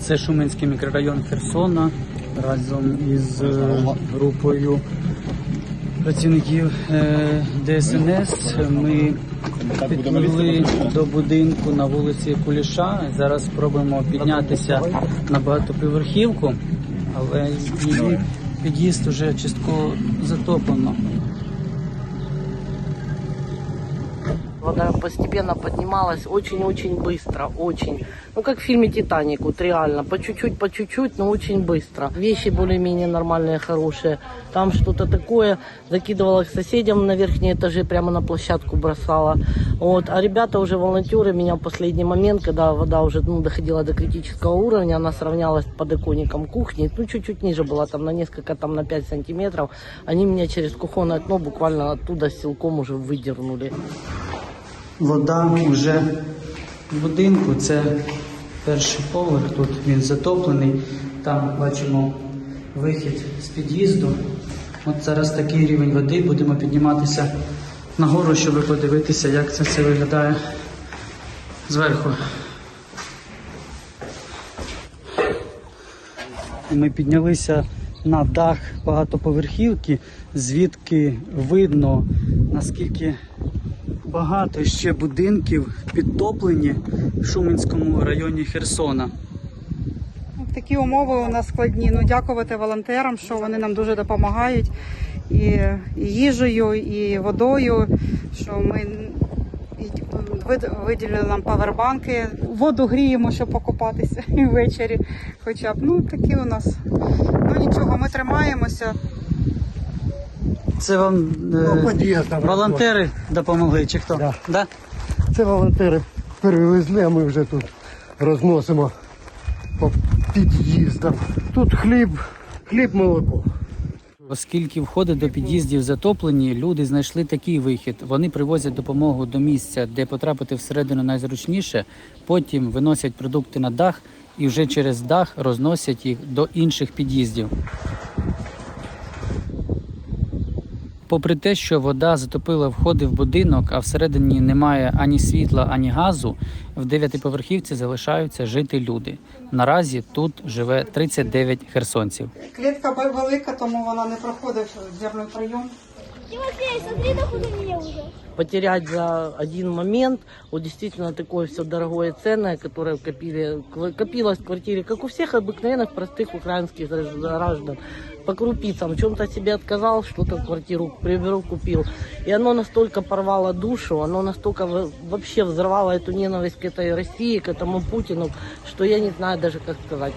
Це Шуменський мікрорайон Херсона разом із е, групою працівників е, ДСНС. Ми підпливли до будинку на вулиці Куліша. Зараз спробуємо піднятися на багатоповерхівку, але її під'їзд уже частково затоплено. Вода постепенно поднималась очень-очень быстро, очень. Ну, как в фильме «Титаник», вот реально, по чуть-чуть, по чуть-чуть, но очень быстро. Вещи более-менее нормальные, хорошие. Там что-то такое закидывала к соседям на верхние этажи, прямо на площадку бросала. Вот. А ребята уже, волонтеры, меня в последний момент, когда вода уже ну, доходила до критического уровня, она сравнялась с подоконником кухни, ну, чуть-чуть ниже была, там на несколько, там на 5 сантиметров. Они меня через кухонное окно буквально оттуда силком уже выдернули. Вода вже в будинку. Це перший поверх. Тут він затоплений. Там бачимо вихід з під'їзду. От зараз такий рівень води. Будемо підніматися нагору, щоб подивитися, як це все виглядає зверху. Ми піднялися на дах багатоповерхівки, звідки видно, наскільки багато ще будинків підтоплені в Шуменському районі Херсона. Такі умови у нас складні. Ну дякувати волонтерам, що вони нам дуже допомагають і, і їжею, і водою. Що ми виділили нам павербанки, воду гріємо, щоб покупатися і ввечері. Хоча б ну такі у нас. Ну нічого, ми тримаємося. Це вам е, волонтери допомогли чи хто? Да. Да? Це волонтери перевезли, а ми вже тут розносимо по під'їздам. Тут хліб, хліб, молоко. Оскільки входи до під'їздів затоплені, люди знайшли такий вихід. Вони привозять допомогу до місця, де потрапити всередину найзручніше. Потім виносять продукти на дах і вже через дах розносять їх до інших під'їздів. Попри те, що вода затопила входи в будинок, а всередині немає ані світла, ані газу, в дев'ятиповерхівці залишаються жити люди. Наразі тут живе 39 херсонців. Клітка велика, тому вона не проходить зерний прийом. Тимофей, смотри, докуда меня уже. потерять за один момент, вот действительно такое все дорогое и ценное, которое копили, копилось в квартире, как у всех обыкновенных простых украинских граждан, по крупицам, в чем-то себе отказал, что-то в квартиру, к примеру, купил. И оно настолько порвало душу, оно настолько в- вообще взорвало эту ненависть к этой России, к этому Путину, что я не знаю даже, как сказать.